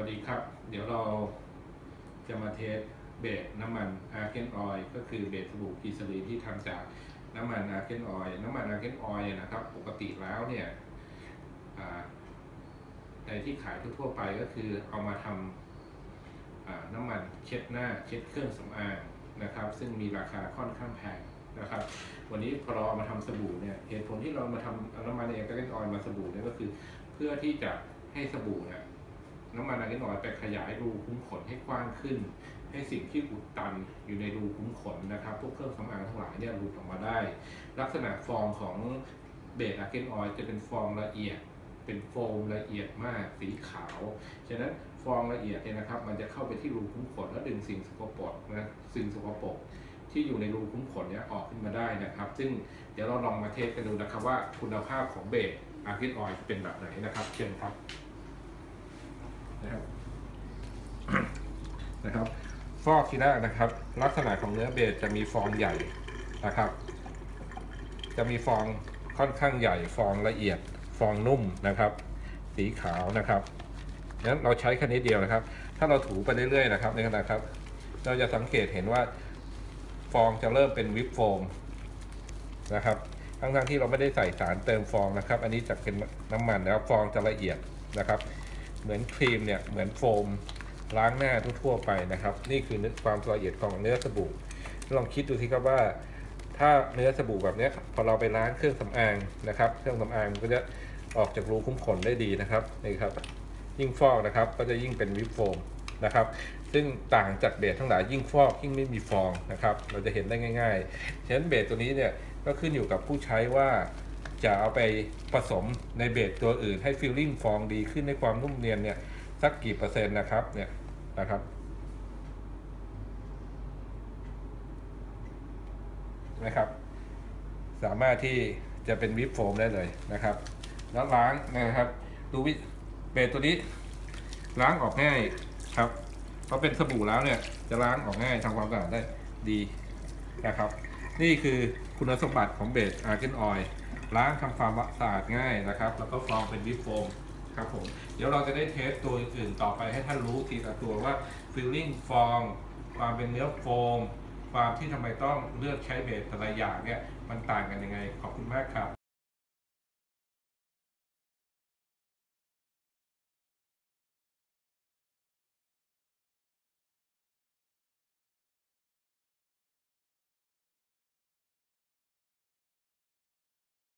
วัสดีครับ เดี๋ยวเราจะมาเทสเบสน้ำมันอาร์เกนออยก็คือเบสสบู่กีซาลีที่ทำจากน้ำมันอาร์เกนออยน้ำมันอาร์เกนออยนะครับ ปกติแล้วเนี่ยในที่ขายทั่วไปก็คือเอามาทำอ่าน้ำมันเช็ดหน้าเช็ดเครื่องสำอางนะครับ ซึ่งมีราคาค่อนข้างแพงนะครับ วันนี้พอเราเอามาทำสบู่เนี่ยเหตุผลที่เรามาทำเอาน้ำมันอาร์เกนออยมาสบู่เนี่ยก็คือ เพื่อที่จะให้สบู่เนี่ย น้ำมันอาร์เกนออยล์ไปขยายรูคุ้มขนให้กว้างขึ้น ให้สิ่งที่อุดตันอยู่ในรูคุ้มขนนะครับ พวกเครื่องสำอางทั้งหลายเนี่ยหลุดออกมาได้ ลักษณะฟองของเบสอาร์เกนออยล์จะเป็นฟองละเอียด เป็นโฟมละเอียดมากสีขาว ฉะนั้นฟองละเอียดเนี่ยนะครับ มันจะเข้าไปที่รูคุ้มขนแล้วดึงสิ่งสกปรกนะสิ่งสกปรกที่อยู่ในรูคุ้มขนเนี่ยออกขึ้นมาได้นะครับ ซึ่งเดี๋ยวเราลองมาเทสกันดูนะครับว่าคุณภาพของเบสอาร์เกนออยล์เป็นแบบไหนนะครับเชิญครับ นะครับนะครับ ฟอกทีแรกนะครับ ลักษณะของเนื้อเบสจะมีฟองใหญ่นะครับ จะมีฟองค่อนข้างใหญ่ ฟองละเอียด ฟองนุ่มนะครับ สีขาวนะครับงั้นเราใช้แค่นี้เดียวนะครับ ถ้าเราถูไปเรื่อยๆนะครับในขณะครับ เราจะสังเกตเห็นว่าฟองจะเริ่มเป็นวิปโฟมนะครับ ทั้งๆที่เราไม่ได้ใส่สารเติมฟองนะครับ อันนี้จะเป็นน้ำมันนะครับฟองจะละเอียดนะครับ เหมือนครีมเนี่ยเหมือนโฟมล้างหน้าทั่วๆไปนะครับ นี่คือความละเอียดของเนื้อสบู่ลองคิดดูสิครับว่า ถ้าเนื้อสบู่แบบเนี้ยพอเราไปล้างเครื่องสำอางนะครับ เครื่องสำอางมันก็จะออกจากรูคุ้มขนได้ดีนะครับนี่ครับ ยิ่งฟอกนะครับ ก็จะยิ่งเป็นวิปโฟมนะครับ ซึ่งต่างจากเบสทั้งหลายยิ่งฟอกยิ่งไม่มีฟองนะครับ เราจะเห็นได้ง่ายๆฉะนั้นเบสตัวนี้เนี่ยก็ขึ้นอยู่กับผู้ใช้ว่า จะเอาไปผสมในเบสตัวอื่น ให้ฟิลลิ่งฟองดีขึ้นในความนุ่มเนียนเนี่ยสักกี่เปอร์เซ็นต์นะครับเนี่ยนะครับนะครับ สามารถที่จะเป็นวิปโฟมได้เลยนะครับ แล้วล้างนะครับ ดูวิเบสตัวนี้ ล้างออกง่ายครับเพราะเป็นสบู่แล้วเนี่ยจะล้างออกง่ายทำความสะอาดได้ดีนะครับ นี่คือคุณสมบัติของเบสอาร์เกนออย ล้างทำความสะอาดง่ายนะครับ แล้วก็ฟองเป็นวิปโฟมครับผมเดี๋ยวเราจะได้เทสตัวอื่นต่อไปให้ท่านรู้ทีละตัวว่าฟิลลิ่งฟองความเป็นเนื้อโฟม ความที่ทำไมต้องเลือกใช้เบสแต่ละอย่างเนี่ยมันต่างกันยังไงขอบคุณมากครับ